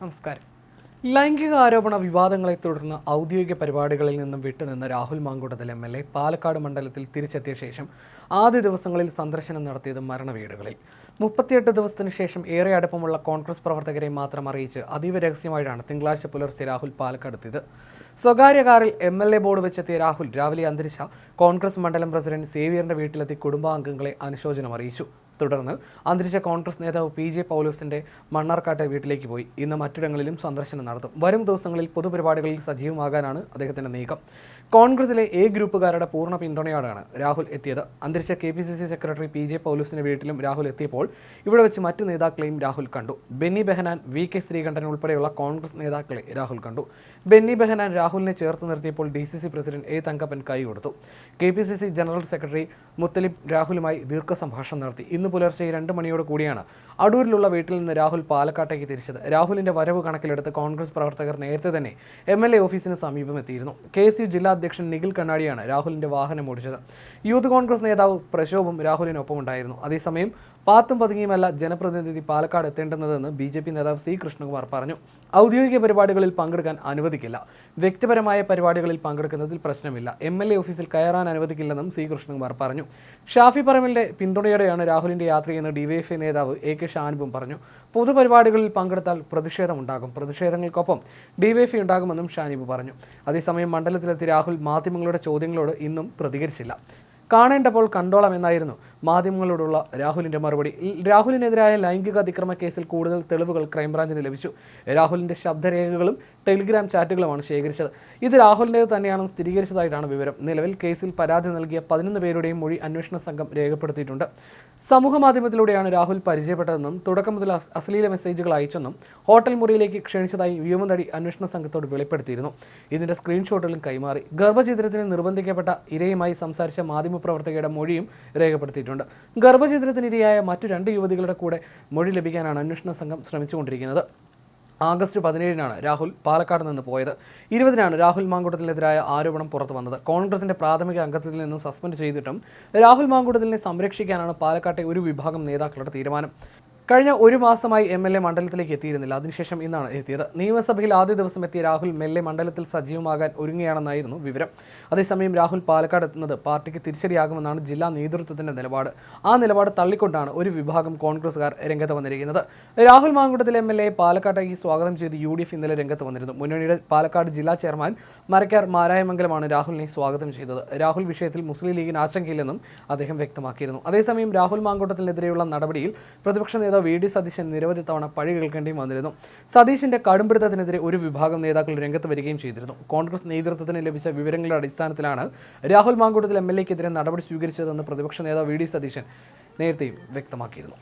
നമസ്കാരം. ലൈംഗിക ആരോപണ വിവാദങ്ങളെ തുടർന്ന് ഔദ്യോഗിക പരിപാടികളിൽ നിന്നും വിട്ടുനിന്ന Rahul Mamkootathil M L A Palakkad മണ്ഡലത്തിൽ തിരിച്ചെത്തിയ ശേഷം ആദ്യ ദിവസങ്ങളിൽ സന്ദർശനം നടത്തിയത് മരണവീടുകളിൽ മുപ്പത്തിയെട്ട് ദിവസത്തിന് ശേഷം ഏറെ അടുപ്പമുള്ള കോൺഗ്രസ് പ്രവർത്തകരെ മാത്രം അറിയിച്ച് അതീവ രഹസ്യമായിട്ടാണ് തിങ്കളാഴ്ച പുലർച്ചെ രാഹുൽ പാലക്കാട് എത്തിയത്. സ്വകാര്യ കാറിൽ എം എൽ എ ബോർഡ് വെച്ചെത്തിയ രാഹുൽ രാവിലെ അന്തരിച്ച കോൺഗ്രസ് മണ്ഡലം പ്രസിഡന്റ് സേവിയറിന്റെ വീട്ടിലെത്തി കുടുംബാംഗങ്ങളെ അനുശോചനം അറിയിച്ചു. തുടർന്ന് അന്തരിച്ച കോൺഗ്രസ് നേതാവ് പി ജെ പൗലോസിന്റെ മണ്ണാർക്കാട്ടെ വീട്ടിലേക്ക് പോയി. ഇന്ന് മറ്റിടങ്ങളിലും സന്ദർശനം നടത്തും. വരും ദിവസങ്ങളിൽ പൊതുപരിപാടികളിൽ സജീവമാകാനാണ് അദ്ദേഹത്തിന്റെ നീക്കം. കോൺഗ്രസിലെ എ ഗ്രൂപ്പുകാരുടെ പൂർണ പിന്തുണയോടെയാണ് രാഹുൽ എത്തിയത്. അന്തരിച്ച K P C C secretary P J പൗലോസിന്റെ വീട്ടിലും രാഹുൽ എത്തിയപ്പോൾ ഇവിടെ വെച്ച് മറ്റു നേതാക്കളെയും രാഹുൽ കണ്ടു. ബെന്നി ബെഹനാൻ വി കെ ശ്രീകണ്ഠൻ ഉൾപ്പെടെയുള്ള കോൺഗ്രസ് നേതാക്കളെ രാഹുൽ കണ്ടു. ബെന്നി ബെഹനാൻ രാഹുലിനെ ചേർത്ത് നിർത്തിയപ്പോൾ D C C president A Thankappan കൈ കൊടുത്തു K P C C general secretary Muthalib രാഹുലുമായി ദീർഘസംഭാഷണം നടത്തി. ഇന്ന് പുലർച്ചെ രണ്ട് മണിയോട് കൂടിയാണ് അടൂരിലുള്ള വീട്ടിൽ നിന്ന് രാഹുൽ പാലക്കാട്ടേക്ക് തിരിച്ചത്. രാഹുലിന്റെ വരവ് കണക്കിലെടുത്ത് കോൺഗ്രസ് പ്രവർത്തകർ നേരത്തെ തന്നെ എം എൽ എ ഓഫീസിന് സമീപം എത്തിയിരുന്നു. കെ എസ് യു ജില്ലാ അധ്യക്ഷൻ നിഖിൽ കണ്ണാടിയാണ് രാഹുലിന്റെ വാഹനം ഓടിച്ചത്. യൂത്ത് കോൺഗ്രസ് നേതാവ് പ്രശോഭും രാഹുലിനൊപ്പം ഉണ്ടായിരുന്നു അതേസമയം പാത്തും പതുങ്ങിയുമല്ല ജനപ്രതിനിധി പാലക്കാട് എത്തേണ്ടുന്നതെന്ന് ബി ജെ പി നേതാവ് സി കൃഷ്ണകുമാർ പറഞ്ഞു. ഔദ്യോഗിക പരിപാടികളിൽ പങ്കെടുക്കാൻ അനുവദിക്കില്ല. വ്യക്തിപരമായ പരിപാടികളിൽ പങ്കെടുക്കുന്നതിൽ പ്രശ്നമില്ല. എം എൽ എ ഓഫീസിൽ കയറാൻ അനുവദിക്കില്ലെന്നും സി കൃഷ്ണകുമാർ പറഞ്ഞു. ഷാഫി പറമ്പിലിന്റെ പിന്തുണയോടെയാണ് രാഹുലിന്റെ യാത്രയെന്ന് ഡിവൈഎഫ്ഐ നേതാവ് എ കെ ഷാനുബും പറഞ്ഞു. പൊതുപരിപാടികളിൽ പങ്കെടുത്താൽ പ്രതിഷേധമുണ്ടാകും. പ്രതിഷേധങ്ങൾക്കൊപ്പം ഡിവൈഎഫ്ഐ ഉണ്ടാകുമെന്നും ഷാനിബ് പറഞ്ഞു. അതേസമയം മണ്ഡലത്തിലെത്തി രാഹുൽ മാധ്യമങ്ങളുടെ ചോദ്യങ്ങളോട് ഇന്നും പ്രതികരിച്ചില്ല. കാണേണ്ടപ്പോൾ കണ്ടോളാം എന്നായിരുന്നു മാധ്യമങ്ങളോടുള്ള രാഹുലിന്റെ മറുപടി. രാഹുലിനെതിരായ ലൈംഗിക അതിക്രമ കേസിൽ കൂടുതൽ തെളിവുകൾ ക്രൈംബ്രാഞ്ചിന് ലഭിച്ചു. രാഹുലിന്റെ ശബ്ദരേഖകളും ടെലിഗ്രാം ചാറ്റുകളുമാണ് ശേഖരിച്ചത്. ഇത് രാഹുലിന്റേത് തന്നെയാണെന്ന് സ്ഥിരീകരിച്ചതായിട്ടാണ് വിവരം. നിലവിൽ കേസിൽ പരാതി നൽകിയ പതിനൊന്ന് പേരുടെയും മൊഴി അന്വേഷണ സംഘം രേഖപ്പെടുത്തിയിട്ടുണ്ട്. സമൂഹ മാധ്യമത്തിലൂടെയാണ് രാഹുൽ പരിചയപ്പെട്ടതെന്നും തുടക്കം മുതൽ അശ്ലീല മെസ്സേജുകൾ അയച്ചെന്നും ഹോട്ടൽ മുറിയിലേക്ക് ക്ഷണിച്ചതായി വ്യോമനടി അന്വേഷണ സംഘത്തോട് വെളിപ്പെടുത്തിയിരുന്നു. ഇതിന്റെ സ്ക്രീൻഷോട്ടുകളും കൈമാറി. ഗർഭചിത്രത്തിന് നിർബന്ധിക്കപ്പെട്ട ഇരയുമായി സംസാരിച്ച മാധ്യമപ്രവർത്തകയുടെ മൊഴിയും രേഖപ്പെടുത്തിയിട്ടുണ്ട്. ഗർഭചിത്രത്തിനിരയായ മറ്റു രണ്ട് യുവതികളുടെ കൂടെ മൊഴി ലഭിക്കാനാണ് അന്വേഷണ സംഘം ശ്രമിച്ചുകൊണ്ടിരിക്കുന്നത്. ആഗസ്റ്റ് പതിനേഴിനാണ് രാഹുൽ പാലക്കാട് നിന്ന് പോയത്. ഇരുപതിനാണ് രാഹുൽ മാങ്കൂട്ടത്തിനെതിരായ ആരോപണം പുറത്തു വന്നത്. കോൺഗ്രസിന്റെ പ്രാഥമിക അംഗത്തിൽ നിന്ന് സസ്പെൻഡ് ചെയ്തിട്ടും രാഹുൽ മാങ്കൂട്ടത്തിനെ സംരക്ഷിക്കാനാണ് പാലക്കാട്ടെ ഒരു വിഭാഗം നേതാക്കളുടെ തീരുമാനം. കഴിഞ്ഞ ഒരു മാസമായി എം എൽ എ മണ്ഡലത്തിലേക്ക് എത്തിയിരുന്നില്ല. അതിനുശേഷം ഇന്നാണ് എത്തിയത്. നിയമസഭയിൽ ആദ്യ ദിവസം എത്തിയ രാഹുൽ എം എൽ എ മണ്ഡലത്തിൽ സജീവമാകാൻ ഒരുങ്ങുകയാണെന്നായിരുന്നു വിവരം. അതേസമയം രാഹുൽ പാലക്കാട് എത്തുന്നത് പാർട്ടിക്ക് തിരിച്ചടിയാകുമെന്നാണ് ജില്ലാ നേതൃത്വത്തിന്റെ നിലപാട്. ആ നിലപാട് തള്ളിക്കൊണ്ടാണ് ഒരു വിഭാഗം കോൺഗ്രസുകാർ രംഗത്ത് വന്നിരിക്കുന്നത്. രാഹുൽ മാങ്കുട്ടത്തിലെ എം എൽ എ പാലക്കാട്ടേക്ക് സ്വാഗതം ചെയ്ത് യു ഡി എഫ് ഇന്നലെ രംഗത്ത് വന്നിരുന്നു. മുന്നണിയുടെ പാലക്കാട് ജില്ലാ ചെയർമാൻ മരക്കാർ മാരായമംഗലമാണ് രാഹുലിനെ സ്വാഗതം ചെയ്തത്. രാഹുൽ വിഷയത്തിൽ മുസ്ലിം ലീഗിന് ആശങ്കയില്ലെന്നും അദ്ദേഹം വ്യക്തമാക്കിയിരുന്നു. അതേസമയം രാഹുൽ മാങ്കൂട്ടത്തിനെതിരെയുള്ള നടപടിയിൽ പ്രതിപക്ഷ നേതാവ് വി ഡി സതീശൻ നിരവധി തവണ പഴി കേൾക്കേണ്ടിയും വന്നിരുന്നു. സതീശിന്റെ കടുംപിടുത്തത്തിനെതിരെ ഒരു വിഭാഗം നേതാക്കൾ രംഗത്ത് വരികയും ചെയ്തിരുന്നു. കോൺഗ്രസ് നേതൃത്വത്തിന് ലഭിച്ച വിവരങ്ങളുടെ അടിസ്ഥാനത്തിലാണ് രാഹുൽ മാങ്കൂട്ടത്തിൽ എം എൽ എക്കെതിരെ നടപടി സ്വീകരിച്ചതെന്ന് പ്രതിപക്ഷ നേതാവ് വി ഡി സതീശൻ നേരത്തെയും വ്യക്തമാക്കിയിരുന്നു.